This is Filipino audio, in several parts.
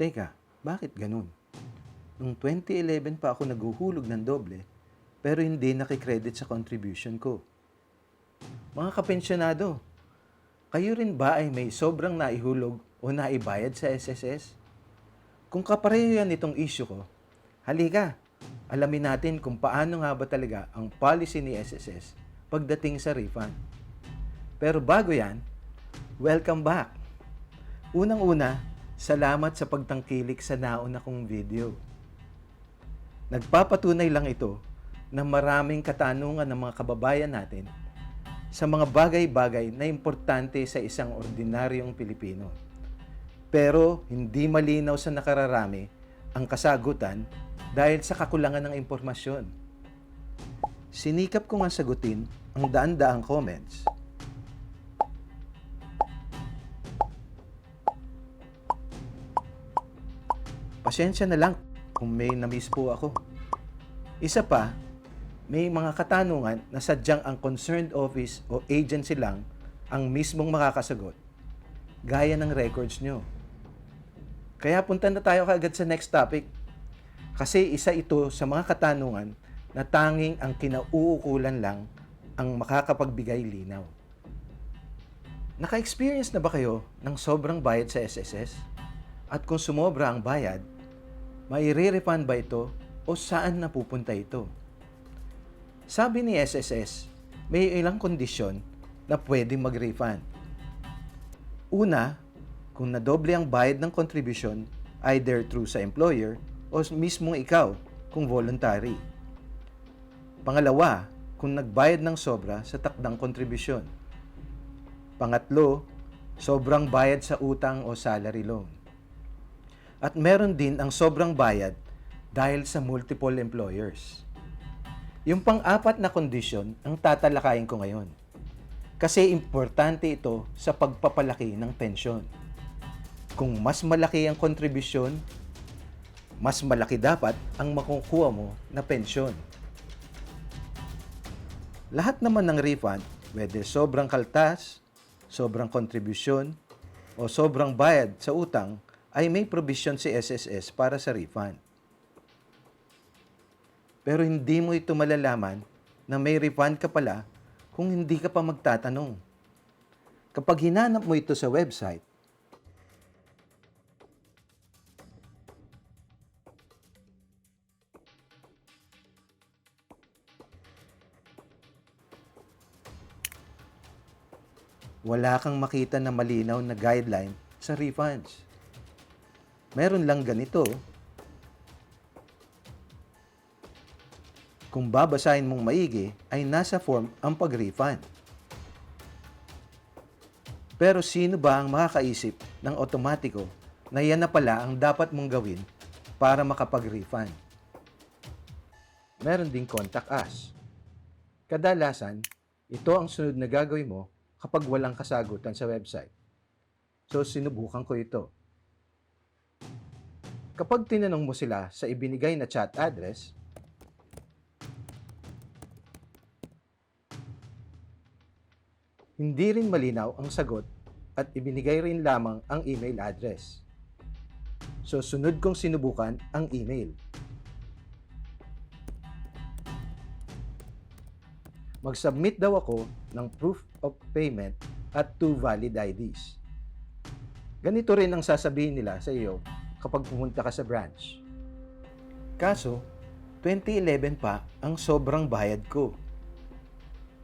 Teka, bakit ganun? Noong 2011 pa ako naguhulog ng doble, pero hindi nakikredit sa contribution ko. Mga kapensyonado, kayo rin ba ay may sobrang naihulog o naibayad sa SSS? Kung kapareho yan itong issue ko, halika, alamin natin kung paano nga ba talaga ang policy ni SSS pagdating sa refund. Pero bago yan, welcome back! Unang-una, salamat sa pagtangkilik sa nauna kong video. Nagpapatunay lang ito na maraming katanungan ng mga kababayan natin sa mga bagay-bagay na importante sa isang ordinaryong Pilipino. Pero hindi malinaw sa nakararami ang kasagutan dahil sa kakulangan ng impormasyon. Sinikap ko nga sagutin ang daan-daang comments. Pasensya na lang kung may na-miss po ako. Isa pa, may mga katanungan na sadyang ang concerned office o agency lang ang mismong makakasagot, gaya ng records nyo. Kaya punta na tayo kaagad sa next topic. Kasi isa ito sa mga katanungan na tanging ang kinauukulan lang ang makakapagbigay linaw. Naka-experience na ba kayo ng sobrang bayad sa SSS? At kung sumobra ang bayad, may refund ba ito o saan napupunta ito? Sabi ni SSS, may ilang kondisyon na pwedeng mag-refund. Una, kung nadoble ang bayad ng contribution either through sa employer o mismong ikaw kung voluntary. Pangalawa, kung nagbayad ng sobra sa takdang kontribusyon. Pangatlo, sobrang bayad sa utang o salary loan. At meron din ang sobrang bayad dahil sa multiple employers. Yung pang-apat na kondisyon ang tatalakayin ko ngayon. Kasi importante ito sa pagpapalaki ng pensyon. Kung mas malaki ang kontribusyon, mas malaki dapat ang makukuha mo na pensyon. Lahat naman ng refund, whether sobrang kaltas, sobrang kontribusyon, o sobrang bayad sa utang, ay may provision si SSS para sa refund. Pero hindi mo ito malalaman na may refund ka pala kung hindi ka pa magtatanong. Kapag hinanap mo ito sa website, wala kang makita na malinaw na guideline sa refunds. Meron lang ganito. Kung babasahin mong maigi, ay nasa form ang pag-refund. Pero sino ba ang makakaisip ng otomatiko na yan na pala ang dapat mong gawin para makapag-refund? Meron ding contact us. Kadalasan, ito ang sunod na gagawin mo kapag walang kasagutan sa website. So, sinubukan ko ito. Kapag tinanong mo sila sa ibinigay na chat address, hindi rin malinaw ang sagot at ibinigay rin lamang ang email address. So, sunod kong sinubukan ang email. mag-submit daw ako ng proof of payment at two valid IDs. Ganito rin ang sasabihin nila sa iyo kapag pumunta ka sa branch. Kaso, 2011 pa ang sobrang bayad ko.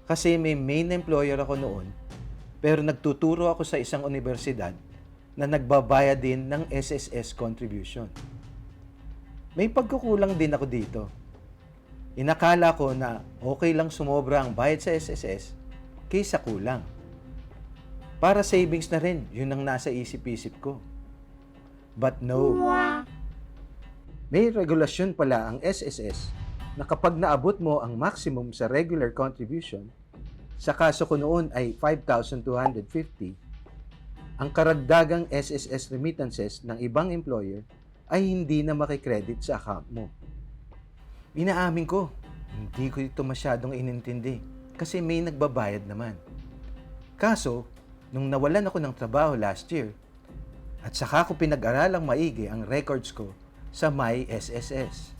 Kasi may main employer ako noon, pero nagtuturo ako sa isang universidad na nagbabayad din ng SSS contribution. May pagkukulang din ako dito Inakala ko na okay lang sumobra ang bayad sa SSS kaysa kulang. Para savings na rin, yun ang nasa isip-isip ko. But no. May regulasyon pala ang SSS na kapag naabot mo ang maximum sa regular contribution, sa kaso ko noon ay 5,250, ang karagdagang SSS remittances ng ibang employer ay hindi na makikredit sa account mo. Inaamin ko, hindi ko ito masyadong inintindi kasi may nagbabayad naman. Kaso, nung nawalan ako ng trabaho last year, At saka ko pinag-aralang maigi ang records ko sa My SSS.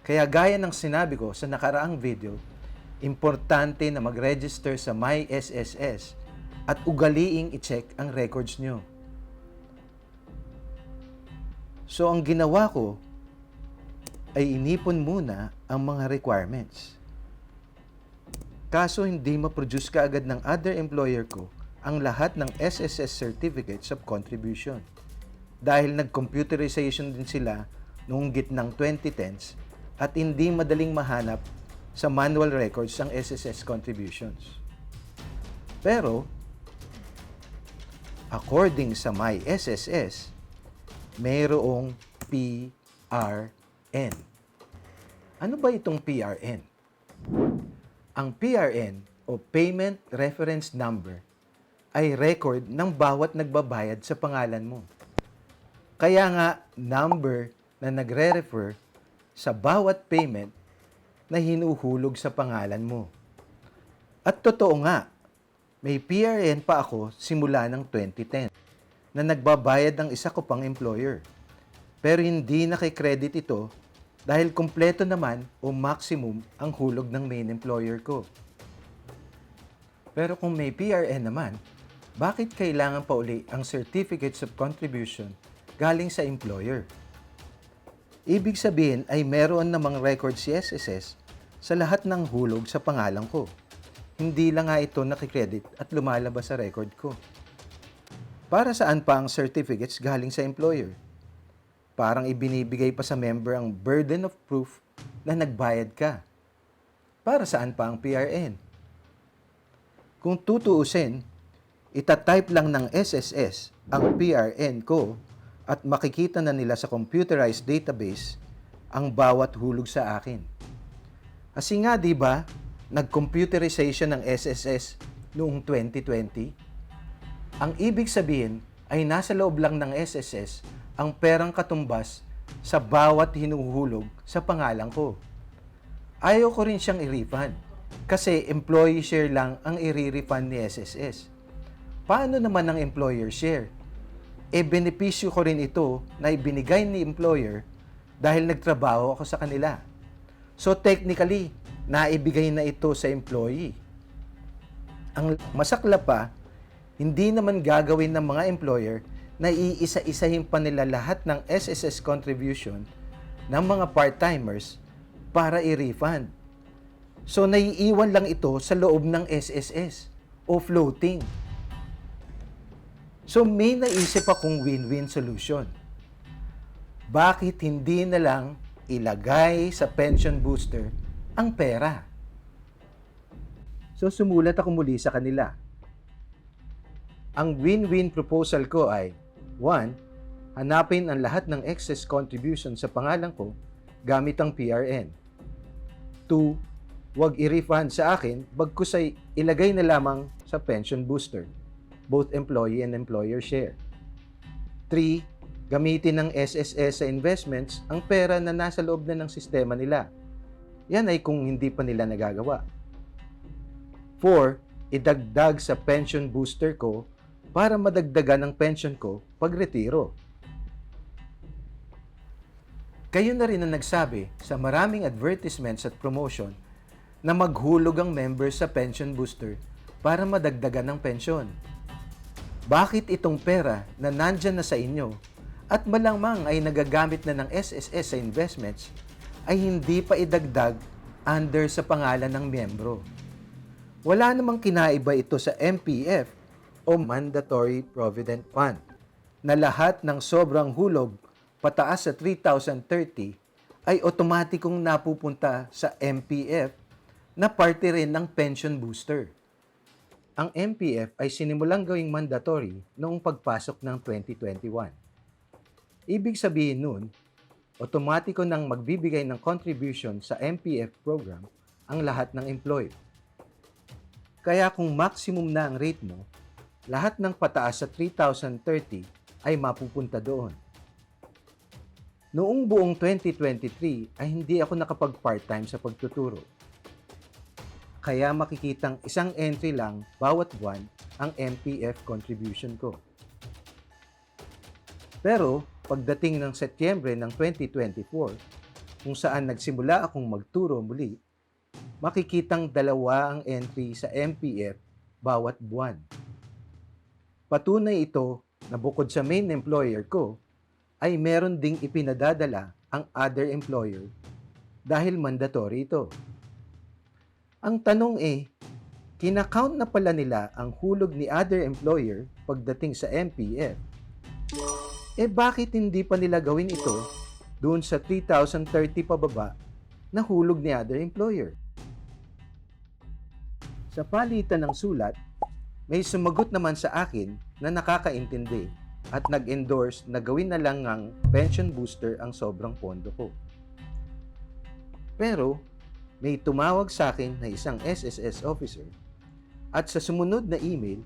Kaya gaya ng sinabi ko sa nakaraang video, importante na mag-register sa My SSS at ugaliing i-check ang records nyo. So ang ginawa ko ay inipon muna ang mga requirements. Kaso hindi ma-produce kaagad ng other employer ko ang lahat ng SSS certificates of contribution. Dahil nag-computerization din sila noong gitnang 2010s at hindi madaling mahanap sa manual records ang SSS contributions. Pero, according sa my SSS, mayroong PRN. Ano ba itong PRN? Ang PRN o Payment Reference Number ay record ng bawat nagbabayad sa pangalan mo. Kaya nga, number na nagre-refer sa bawat payment na hinuhulog sa pangalan mo. At totoo nga, may PRN pa ako simula ng 2010 na nagbabayad ng isa ko pang employer. Pero hindi nakikredit ito dahil kumpleto naman o maximum ang hulog ng main employer ko. Pero kung may PRN naman, bakit kailangan pa uli ang Certificates of Contribution galing sa employer? Ibig sabihin ay meron namang record si SSS sa lahat ng hulog sa pangalan ko. Hindi lang nga ito nakikredit at lumalabas sa record ko. Para saan pa ang certificates galing sa employer? Parang ibinibigay pa sa member ang burden of proof na nagbayad ka. Para saan pa ang PRN? Kung tutuusin, itatype lang ng SSS ang PRN ko at makikita na nila sa computerized database ang bawat hulog sa akin. Kasi nga, di ba, nag-computerization ng SSS noong 2020? Ang ibig sabihin ay nasa loob lang ng SSS ang perang katumbas sa bawat hinuhulog sa pangalan ko. Ayaw ko rin siyang i-refund kasi employee share lang ang i-refund ni SSS. Paano naman ang employer share? E benepisyo ko rin ito na ibinigay ni employer dahil nagtrabaho ako sa kanila. So technically, naibigay na ito sa employee. Ang masakla pa, hindi naman gagawin ng mga employer na iisa-isahin pa nila lahat ng SSS contribution ng mga part-timers para i-refund. So naiiwan lang ito sa loob ng SSS o floating. So may naisip akong win-win solution. Bakit hindi na lang ilagay sa pension booster ang pera? So sumulat ako muli sa kanila. Ang win-win proposal ko ay 1. Hanapin ang lahat ng excess contribution sa pangalan ko gamit ang PRN. 2. Huwag i-refund sa akin bagkus ay ilagay na lamang sa pension booster both employee and employer share. 3. Gamitin ng SSS sa investments ang pera na nasa loob na ng sistema nila. Yan ay kung hindi pa nila nagagawa. 4. Idagdag sa pension booster ko para madagdagan ang pension ko pag retiro. Kayo na rin ang nagsabi sa maraming advertisements at promotion na maghulog ang members sa pension booster para madagdagan ng pensyon. Bakit itong pera na nandyan na sa inyo at malangmang ay nagagamit na ng SSS sa investments ay hindi pa idagdag under sa pangalan ng miyembro? Wala namang kinaiba ito sa MPF o Mandatory Provident Fund na lahat ng sobrang hulog pataas sa 3,030 ay otomatikong napupunta sa MPF na parte rin ng pension booster ang MPF ay sinimulang gawing mandatory noong pagpasok ng 2021. Ibig sabihin nun, otomatiko nang magbibigay ng contribution sa MPF program ang lahat ng employed. Kaya kung maximum na ang rate mo, lahat ng pataas sa 3,030 ay mapupunta doon. Noong buong 2023 ay hindi ako nakapag part-time sa pagtuturo kaya makikitang isang entry lang bawat buwan ang MPF contribution ko. Pero pagdating ng Setyembre ng 2024, kung saan nagsimula akong magturo muli, makikitang dalawa ang entry sa MPF bawat buwan. Patunay ito na bukod sa main employer ko, ay meron ding ipinadadala ang other employer dahil mandatory ito. Ang tanong eh, kinakount na pala nila ang hulog ni other employer pagdating sa MPF. Eh bakit hindi pa nila gawin ito doon sa 3,030 pababa na hulog ni other employer? Sa palitan ng sulat, may sumagot naman sa akin na nakakaintindi at nag-endorse na gawin na lang ng pension booster ang sobrang pondo ko. Pero, may tumawag sa akin na isang SSS officer at sa sumunod na email,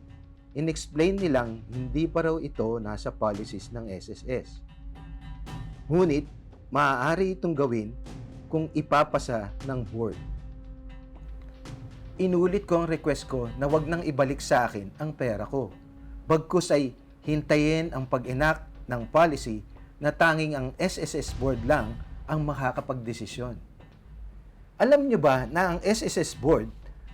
inexplain nilang hindi pa raw ito nasa policies ng SSS. Ngunit, maaari itong gawin kung ipapasa ng board. Inulit ko ang request ko na wag nang ibalik sa akin ang pera ko. Bagkus ay hintayin ang pag-enact ng policy na tanging ang SSS board lang ang makakapagdesisyon. Alam nyo ba na ang SSS board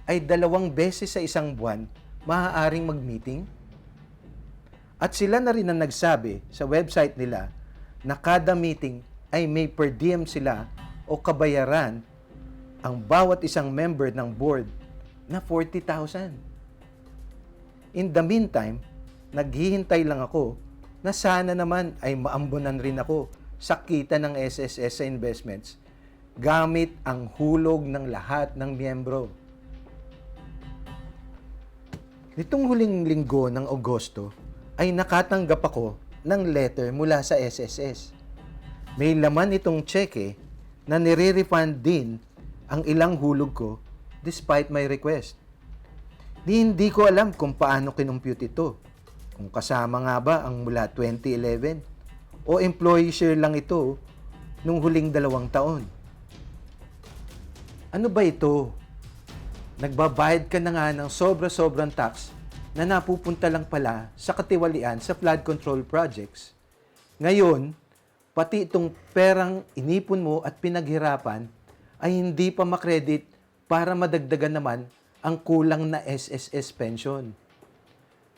ay dalawang beses sa isang buwan maaaring mag-meeting? At sila na rin ang nagsabi sa website nila na kada meeting ay may per diem sila o kabayaran ang bawat isang member ng board na 40,000. In the meantime, naghihintay lang ako na sana naman ay maambunan rin ako sa kita ng SSS sa investments gamit ang hulog ng lahat ng miyembro. Nitong huling linggo ng Agosto ay nakatanggap ako ng letter mula sa SSS. May laman itong cheque na nire-refund din ang ilang hulog ko despite my request. Di hindi ko alam kung paano kinumpute ito. Kung kasama nga ba ang mula 2011 o employee share lang ito nung huling dalawang taon. Ano ba ito? Nagbabayad ka na nga ng sobra-sobrang tax na napupunta lang pala sa katiwalian sa flood control projects. Ngayon, pati itong perang inipon mo at pinaghirapan ay hindi pa makredit para madagdagan naman ang kulang na SSS pension.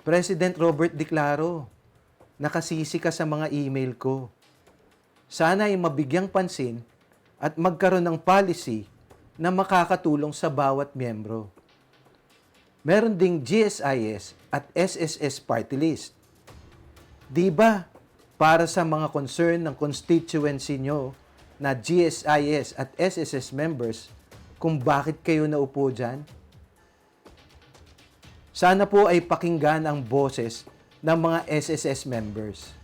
President Robert Declaro, nakasisi ka sa mga email ko. Sana ay mabigyang pansin at magkaroon ng policy na makakatulong sa bawat miyembro. Meron ding GSIS at SSS party list. Di ba para sa mga concern ng constituency nyo na GSIS at SSS members kung bakit kayo naupo dyan? Sana po ay pakinggan ang boses ng mga SSS members.